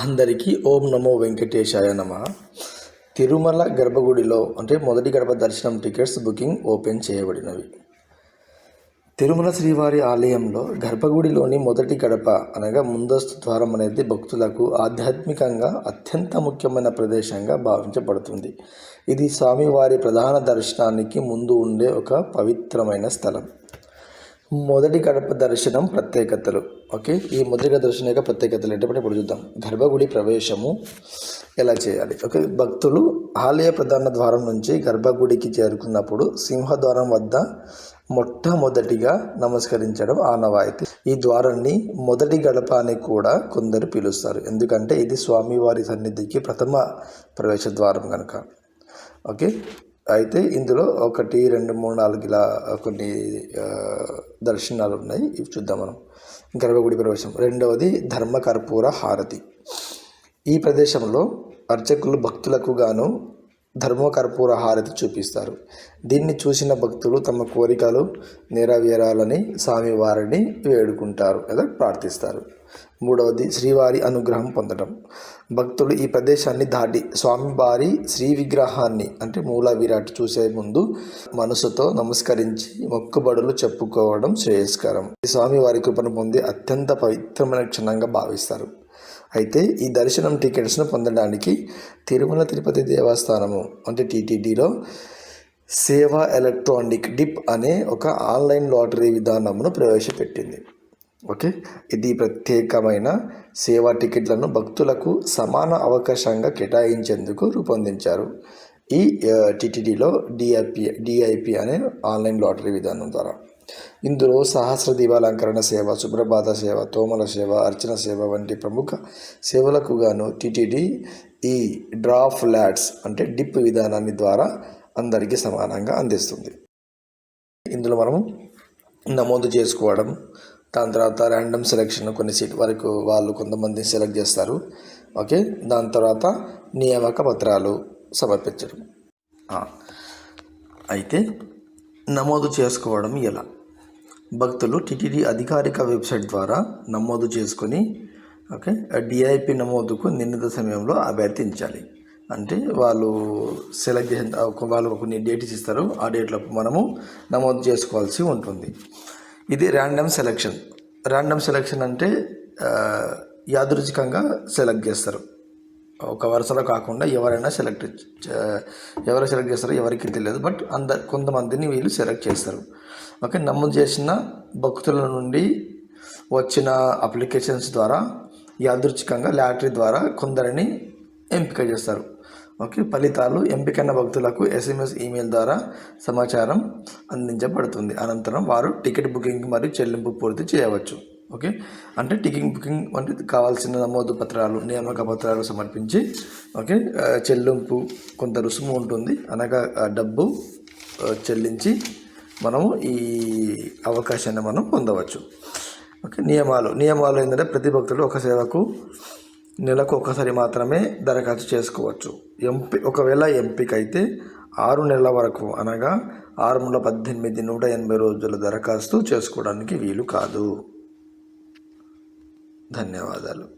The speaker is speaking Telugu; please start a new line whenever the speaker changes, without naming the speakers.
అందరికీ ఓం నమో వెంకటేశాయ నమ. తిరుమల గర్భగుడిలో అంటే మొదటి గడప దర్శనం టికెట్స్ బుకింగ్ ఓపెన్ చేయబడినవి. తిరుమల శ్రీవారి ఆలయంలో గర్భగుడిలోని మొదటి గడప అనగా ముందస్తు ద్వారం అనేది భక్తులకు ఆధ్యాత్మికంగా అత్యంత ముఖ్యమైన ప్రదేశంగా భావించబడుతుంది. ఇది స్వామివారి ప్రధాన దర్శనానికి ముందు ఉండే ఒక పవిత్రమైన స్థలం. మొదటి గడప దర్శనం ప్రత్యేకతలు. ఓకే? ఈ మొదటి గడప దర్శనం యొక్క ప్రత్యేకతలు ఏంటంటే ఇప్పుడు చూద్దాం. గర్భగుడి ప్రవేశము ఎలా చేయాలి? ఓకే? భక్తులు ఆలయ ప్రధాన ద్వారం నుంచి గర్భగుడికి చేరుకున్నప్పుడు సింహద్వారం వద్ద మొట్టమొదటిగా నమస్కరించడం ఆనవాయితీ. ఈ ద్వారాన్ని మొదటి గడప అని కూడా కొందరు పిలుస్తారు. ఎందుకంటే ఇది స్వామివారి సన్నిధికి ప్రథమ ప్రవేశ ద్వారం కనుక ఓకే? అయితే ఇందులో ఒకటి రెండు మూడు నాలుగు ఇలా కొన్ని దర్శనాలు ఉన్నాయి. ఇవి చూద్దాం మనం. గర్భగుడి ప్రవేశం. రెండవది ధర్మకర్పూర హారతి. ఈ ప్రదేశంలో అర్చకులు భక్తులకు గాను ధర్మకర్పూర హారతి చూపిస్తారు. దీన్ని చూసిన భక్తులు తమ కోరికలు నెరవేరాలని స్వామివారిని వేడుకుంటారు లేదా ప్రార్థిస్తారు. మూడవది శ్రీవారి అనుగ్రహం పొందడం భక్తులు ఈ ప్రదేశాన్ని దాటి స్వామివారి శ్రీ విగ్రహాన్ని అంటే మూల విరాట్ చూసే ముందు మనసుతో నమస్కరించి మొక్కుబడులు చెప్పుకోవడం శ్రేయస్కరం. ఈ స్వామివారి కృపను పొంది అత్యంత పవిత్రమైన క్షణంగా భావిస్తారు. అయితే ఈ దర్శనం టికెట్స్ను పొందడానికి తిరుమల తిరుపతి దేవస్థానము అంటే టీటీడీలో సేవా ఎలక్ట్రానిక్ డిప్ అనే ఒక ఆన్లైన్ లాటరీ విధానమును ప్రవేశపెట్టింది. ఓకే? ఇది ప్రత్యేకమైన సేవా టికెట్లను భక్తులకు సమాన అవకాశంగా కేటాయించేందుకు రూపొందించారు. ఈ టీటీడీలో డిఐపి డిఐపి అనే ఆన్లైన్ లాటరీ విధానం ద్వారా. ఇందులో సహస్ర దీపాలంకరణ సేవ సుప్రభాత సేవ తోమల సేవ అర్చన సేవ వంటి ప్రముఖ సేవలకు గాను టీటీడీ ఈ డ్రా ఫ్లాట్స్ అంటే డిప్ విధానాన్ని ద్వారా అందరికీ సమానంగా అందిస్తుంది. ఇందులో మనము నమోదు చేసుకోవడం దాని తర్వాత ర్యాండమ్ సెలెక్షన్ కొన్ని సీట్ వరకు వాళ్ళు కొంతమంది సెలెక్ట్ చేస్తారు. ఓకే? దాని తర్వాత నియామక పత్రాలు సమర్పించడం. అయితే నమోదు చేసుకోవడం ఎలా? భక్తులు టిటిడి అధికారిక వెబ్సైట్ ద్వారా నమోదు చేసుకొని ఓకే డిఐపి నమోదుకు నిర్ణీత సమయంలో అభ్యర్థించాలి అంటే వాళ్ళు సెలెక్ట్ చేసిన వాళ్ళు కొన్ని డేట్స్ ఇస్తారు. ఆ డేట్లో మనము నమోదు చేసుకోవాల్సి ఉంటుంది. ఇది ర్యాండమ్ సెలెక్షన్. ర్యాండమ్ సెలెక్షన్ అంటే యాదృచికంగా యాదృచ్ఛికంగా సెలెక్ట్ చేస్తారు. ఒక వరుసలో కాకుండా ఎవరైనా సెలెక్ట్ ఎవరు సెలెక్ట్ చేస్తారో ఎవరికి తెలియదు. బట్ అంద కొంతమందిని వీళ్ళు సెలెక్ట్ చేస్తారు. ఓకే నమోదు చేసిన భక్తుల నుండి వచ్చిన అప్లికేషన్స్ ద్వారా యాదృచ్ఛికంగా లాటరీ ద్వారా కొందరిని ఎంపిక చేస్తారు. ఓకే ఫలితాలు ఎంపికైన భక్తులకు ఎస్ఎంఎస్ ఈమెయిల్ ద్వారా సమాచారం అందించబడుతుంది. అనంతరం వారు టికెట్ బుకింగ్ మరియు చెల్లింపు పూర్తి చేయవచ్చు. ఓకే అంటే టికెట్ బుకింగ్ వంటి కావాల్సిన నమోదు పత్రాలు నియామక పత్రాలు సమర్పించి ఓకే చెల్లింపు కొంత రుసుము ఉంటుంది. అనగా డబ్బు చెల్లించి మనము ఈ అవకాశాన్ని మనం పొందవచ్చు. ఓకే నియమాలు. నియమాలు ఏంటంటే ప్రతి భక్తులు ఒక సేవకు నెలకు ఒకసారి మాత్రమే దరఖాస్తు చేసుకోవచ్చు. ఎంపి ఒకవేళ ఎంపిక అయితే ఆరు నెలల వరకు అనగా ఆరు వందల పద్దెనిమిది నూట ఎనభై రోజుల దరఖాస్తు చేసుకోవడానికి వీలు కాదు. ధన్యవాదాలు.